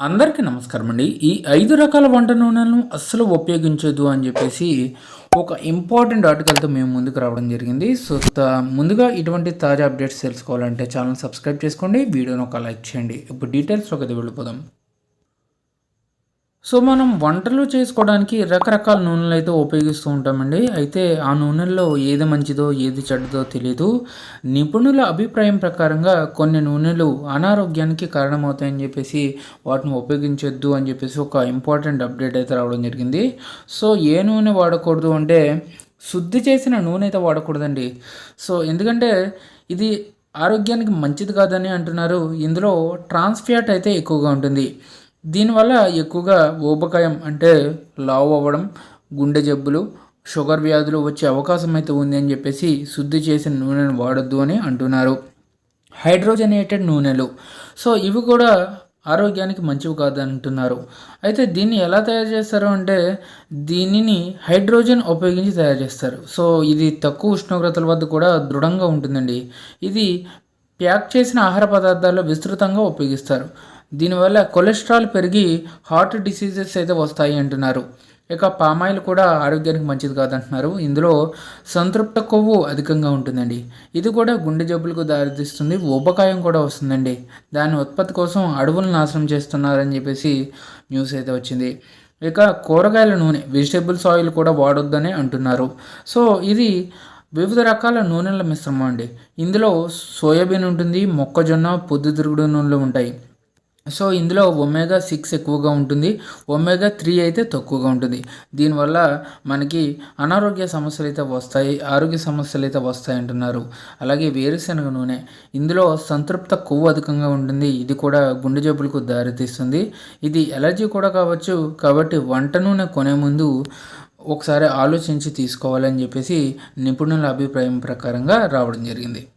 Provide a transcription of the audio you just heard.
అందరికీ నమస్కారం అండి. ఈ ఐదు రకాల వంట నూనెలను అస్సలు ఉపయోగించొద్దు అని చెప్పేసి ఒక ఇంపార్టెంట్ ఆర్టికల్తో మేము ముందుకు రావడం జరిగింది. సో త- ముందుగా ఇటువంటి తాజా అప్డేట్స్ తెలుసుకోవాలంటే ఛానల్ సబ్స్క్రైబ్ చేసుకోండి. వీడియోని ఒక లైక్ చేయండి. ఇప్పుడు డీటెయిల్స్లోకి అయితే వెళ్ళిపోదాం. సో మనం వంటలు చేసుకోవడానికి రకరకాల నూనెలు అయితే ఉపయోగిస్తూ ఉంటామండి. అయితే ఆ నూనెల్లో ఏది మంచిదో ఏది చెడ్డదో తెలియదు నిపుణుల అభిప్రాయం ప్రకారంగా కొన్ని నూనెలు అనారోగ్యానికి కారణమవుతాయని చెప్పేసి వాటిని ఉపయోగించొద్దు అని చెప్పేసి ఒక ఇంపార్టెంట్ అప్డేట్ అయితే రావడం జరిగింది. సో ఏ నూనె వాడకూడదు అంటే శుద్ధి చేసిన నూనె అయితే వాడకూడదండి. సో ఎందుకంటే ఇది ఆరోగ్యానికి మంచిది కాదని అంటున్నారు. ఇందులో ట్రాన్స్ ఫ్యాట్ అయితే ఎక్కువగా ఉంటుంది. దీనివల్ల ఎక్కువగా ఊబకాయం అంటే లావు అవ్వడం గుండె జబ్బులు షుగర్ వ్యాధులు వచ్చే అవకాశం అయితే ఉంది అని చెప్పేసి శుద్ధి చేసిన నూనెను వాడొద్దు అని అంటున్నారు. హైడ్రోజనేటెడ్ నూనెలు. సో ఇవి కూడా ఆరోగ్యానికి మంచివి కాదని అంటున్నారు అయితే దీన్ని ఎలా తయారు చేస్తారు అంటే దీనిని హైడ్రోజన్ ఉపయోగించి తయారు చేస్తారు. సో ఇది తక్కువ ఉష్ణోగ్రతల వద్ద కూడా దృఢంగా ఉంటుందండి. ఇది ప్యాక్ చేసిన ఆహార పదార్థాల్లో విస్తృతంగా ఉపయోగిస్తారు. దీనివల్ల కొలెస్ట్రాల్ పెరిగి హార్ట్ డిసీజెస్ అయితే వస్తాయి అంటున్నారు. ఇక పామాయిల్ కూడా ఆరోగ్యానికి మంచిది కాదంటున్నారు. ఇందులో సంతృప్త కొవ్వు అధికంగా ఉంటుందండి. ఇది కూడా గుండె జబ్బులకు దారితీస్తుంది. ఊబకాయం కూడా వస్తుందండి. దాని ఉత్పత్తి కోసం అడవులను నాశనం చేస్తున్నారని చెప్పేసి న్యూస్ అయితే వచ్చింది. ఇక కూరగాయల నూనె వెజిటేబుల్స్ ఆయిల్ కూడా వాడొద్దని అంటున్నారు. సో ఇది వివిధ రకాల నూనెల మిశ్రమం అండి. ఇందులో సోయాబీన్ ఉంటుంది మొక్కజొన్న పొద్దుతిరుగుడు నూనెలు ఉంటాయి. సో ఇందులో ఒమేగా సిక్స్ ఎక్కువగా ఉంటుంది. ఒమేగా త్రీ అయితే తక్కువగా ఉంటుంది. దీనివల్ల మనకి అనారోగ్య సమస్యలు అయితే వస్తాయి ఆరోగ్య సమస్యలు అయితే వస్తాయి అంటున్నారు. అలాగే వేరుశనగ నూనె. ఇందులో సంతృప్త కొవ్వు అధికంగా ఉంటుంది. ఇది కూడా గుండె జబ్బులకు దారితీస్తుంది. ఇది ఎలర్జీ కూడా కావచ్చు. కాబట్టి వంట నూనె కొనే ముందు ఒకసారి ఆలోచించి తీసుకోవాలని చెప్పేసి నిపుణుల అభిప్రాయం ప్రకారంగా రావడం జరిగింది.